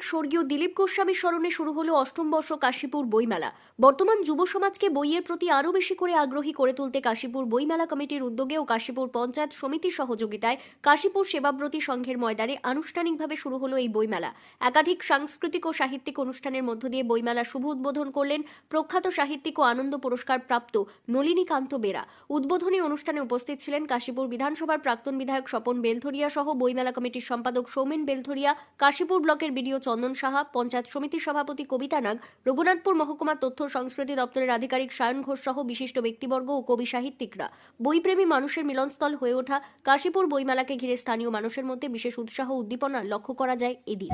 স্বর্গীয় দিলীপ গোস্বামী স্মরণে শুরু হলো অষ্টম বর্ষ কাশীপুর বইমেলা। বর্তমান যুব সমাজকে বইয়ের প্রতি আরও বেশি করে আগ্রহী করে তুলতে কাশীপুর বইমেলা কমিটির উদ্যোগে ও কাশীপুর পঞ্চায়েত সমিতির সহযোগিতায় কাশীপুর সেবাব্রতী সংঘের ময়দানে আনুষ্ঠানিকভাবে শুরু হলো এই বইমেলা। একাধিক সাংস্কৃতিক ও সাহিত্যিক অনুষ্ঠানের মধ্য দিয়ে বইমেলা শুভ উদ্বোধন করলেন প্রখ্যাত সাহিত্যিক ও আনন্দ পুরস্কার প্রাপ্ত নলিনীকান্ত বেরা। উদ্বোধনী অনুষ্ঠানে উপস্থিত ছিলেন কাশীপুর বিধানসভার প্রাক্তন বিধায়ক স্বপন বেলথরিয়া সহ বইমেলা কমিটির সম্পাদক সৌমেন বেলথরিয়া, কাশীপুর ব্লকের বিডিও চন্দন সাহা, পঞ্চায়েত সমিতির সভাপতি কবিতা নাগ, রঘুনাথপুর মহকুমা তথ্য সংস্কৃতি দপ্তরের আধিকারিক সায়ন ঘোষ সহ বিশিষ্ট ব্যক্তিবর্গ ও কবি সাহিত্যিকরা। বইপ্রেমী মানুষের মিলনস্থল হয়ে ওঠা কাশীপুর বইমেলাকে ঘিরে স্থানীয় মানুষের মধ্যে বিশেষ উৎসাহ উদ্দীপনা লক্ষ্য করা যায় এদিন।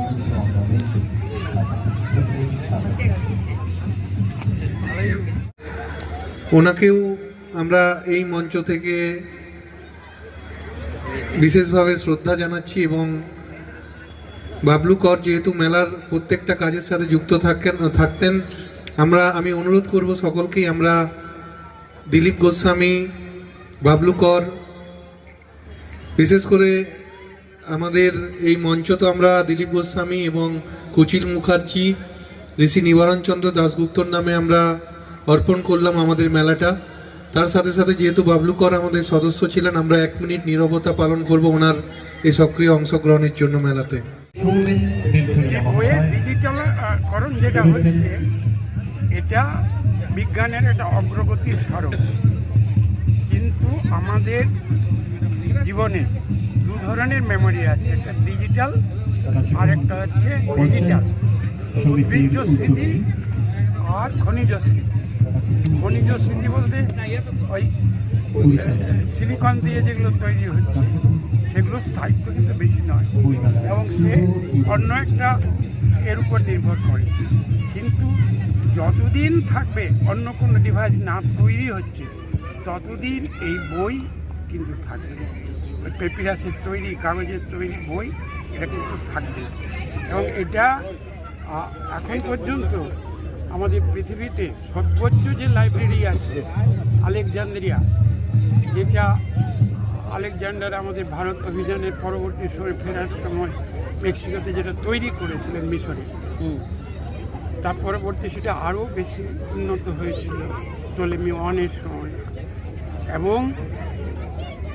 ওনাকেও আমরা এই মঞ্চ থেকে বিশেষভাবে শ্রদ্ধা জানাচ্ছি এবং বাবলু কর, যেহেতু মেলার প্রত্যেকটা কাজের সাথে যুক্ত থাকেন, থাকতেন, আমরা, আমি অনুরোধ করব সকলকেই, আমরা দিলীপ গোস্বামী, বাবলু কর, বিশেষ করে আমাদের এই মঞ্চ তো আমরা দিলীপ গোস্বামী এবং কুচির মুখার্জি, ঋষি নিবারণ চন্দ্র দাশগুপ্তর নামে আমরা অর্পণ করলাম আমাদের মেলাটা। তার সাথে সাথে যেহেতু বাবলু কর আমাদের সদস্য ছিলেন, আমরা এক মিনিট নীরবতা পালন করব ওনার এই সক্রিয় অংশগ্রহণের জন্য মেলাতে। বইয়ের ডিজিটালকরণ যেটা হচ্ছে এটা বিজ্ঞানের একটা অগ্রগতির স্বরূপ। কিন্তু আমাদের জীবনে দু ধরনের মেমোরি আছে একটা ডিজিটাল আর একটা হচ্ছে ডিজিটাল উদ্ভিজ্জ স্মৃতি আর খনিজ স্মৃতি। খনিজ স্মৃতি বলতে ওই সিলিকন দিয়ে যেগুলো তৈরি হচ্ছে। সেগুলো স্থায়িত্ব কিন্তু বেশি নয়। এবং সে অন্য একটা এর উপর নির্ভর করে। কিন্তু যতদিন থাকবে, অন্য কোনো ডিভাইস না তৈরি হচ্ছে, ততদিন এই বই কিন্তু থাকবে ওই পেপিরাসের তৈরি, কাগজের তৈরি বই, এটা কিন্তু থাকবে। এবং এটা এখন পর্যন্ত আমাদের পৃথিবীতে সর্বোচ্চ যে লাইব্রেরি আছে, আলেকজান্দ্রিয়া, যেটা আলেকজান্ডার আমাদের ভারত অভিযানের পরবর্তী সময় ফেরার সময় মেক্সিকোতে যেটা তৈরি করেছিলেন মিশরে। তার পরবর্তী সেটা আরও বেশি উন্নত হয়েছিল টলেমি ওয়ানের সময়। এবং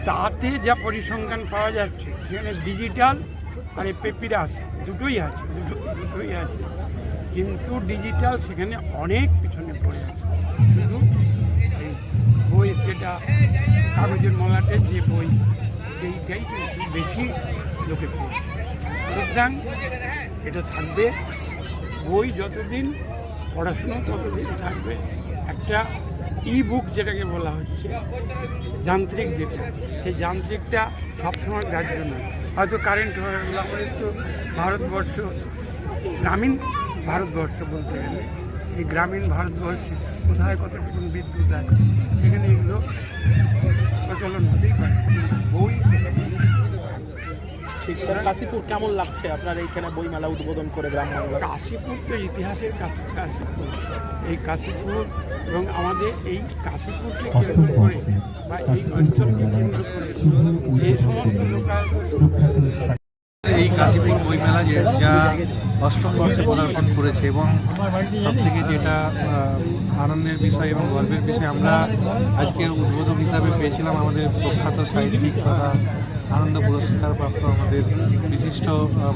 তাতে যা পরিসংখ্যান পাওয়া যাচ্ছে সেখানে ডিজিটাল আর পেপিরাস দুটোই আছে দুটো দুটোই আছে। কিন্তু ডিজিটাল সেখানে অনেক পিছনে পড়ে আছে। শুধু বই, যেটা কাগজের মলাটে যে বই, সেইটাই কিন্তু বেশি লোকে পড়ছে সুতরাং এটা থাকবে, বই যতদিন, পড়াশুনো ততদিন থাকবে, একটা ই বুক যেটাকে বলা হচ্ছে, যান্ত্রিক যেটা, সেই যান্ত্রিকটা সবসময় গ্রাহ্য নয়। হয়তো কারেন্ট হয়ে গেলো আমাদের তো ভারতবর্ষ, গ্রামীণ ভারতবর্ষ বলতে গেলে এই গ্রামীণ ভারতবর্ষে কোথায় কতটুকু বিদ্যুৎ আছে সেখানে এগুলো প্রচলন হতেই পারে। বই ঠিক স্যার কাশীপুর কেমন লাগছে আপনার এইখানে বইমেলা উদ্বোধন করে গ্রাম কাশীপুর তো ইতিহাসের কাছে কাশীপুর। এই কাশীপুর এবং আমাদের এই কাশীপুরকে কেন্দ্র করে বা এই অঞ্চলকে কেন্দ্র করে এই সমস্ত লোকাল এই কাশীপুর বইমেলা যে যা অষ্টম বর্ষে পদার্পণ করেছে এবং সব থেকে যেটা আনন্দের বিষয় এবং গর্বের বিষয়, আমরা আজকে উদ্বোধক হিসাবে পেয়েছিলাম আমাদের প্রখ্যাত সাহিত্যিক তথা আনন্দ পুরস্কার প্রাপ্ত আমাদের বিশিষ্ট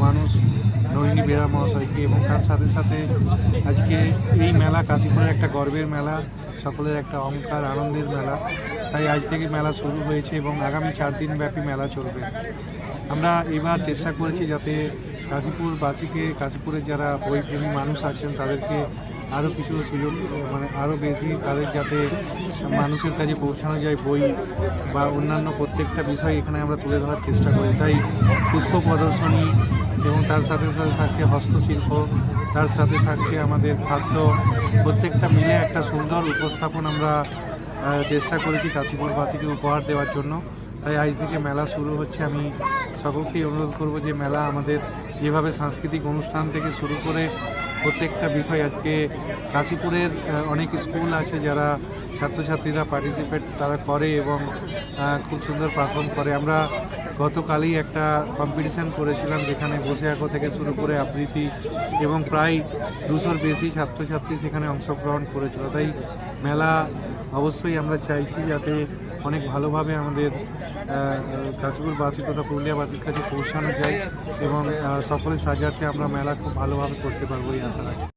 মানুষ নলিনী বেরা মহাশয়কে এবং তার সাথে সাথে আজকে এই মেলা কাশীপুরের একটা গর্বের মেলা, সকলের একটা অহংকার, আনন্দের মেলা। তাই আজ থেকে মেলা শুরু হয়েছে এবং আগামী চার দিন ব্যাপী মেলা চলবে। আমরা এবার চেষ্টা করেছি যাতে কাশীপুরবাসীকে, কাশীপুরের যারা বইপ্রেমী মানুষ আছেন, তাদেরকে আরও কিছু সুযোগ মানে আরও বেশি তাদের যাতে মানুষের কাছে পৌঁছানো যায় বই বা অন্যান্য প্রত্যেকটা বিষয় এখানে আমরা তুলে ধরার চেষ্টা করি। তাই পুষ্প প্রদর্শনী এবং তার সাথে সাথে থাকছে হস্তশিল্প, তার সাথে থাকছে আমাদের খাদ্য, প্রত্যেকটা মিলে একটা সুন্দর উপস্থাপন আমরা চেষ্টা করেছি কাশীপুরবাসীকে উপহার দেওয়ার জন্য। তাই আজ থেকে মেলা শুরু হচ্ছে। আমি সকলকেই অনুরোধ করব যে মেলা আমাদের যেভাবে সাংস্কৃতিক অনুষ্ঠান থেকে শুরু করে প্রত্যেকটা বিষয় আজকে কাশীপুরের অনেক স্কুল আছে যারা ছাত্রছাত্রীরা পার্টিসিপেট তারা করে এবং খুব সুন্দর পারফর্ম করে। আমরা গতকালই একটা কম্পিটিশান করেছিলাম যেখানে বসে আঁকো থেকে শুরু করে আবৃত্তি এবং প্রায় দুশোর বেশি ছাত্রছাত্রী সেখানে অংশগ্রহণ করেছিল। তাই মেলা অবশ্যই আমরা চাইছি যাতে অনেক ভালোভাবে আমাদের কাশীপুরবাসী তথা পুরুলিয়াবাসীর কাছে পৌঁছানো যায় এবং সকলের সাজাতে আমরা মেলা খুব ভালোভাবে করতে পারব এই আশা রাখি।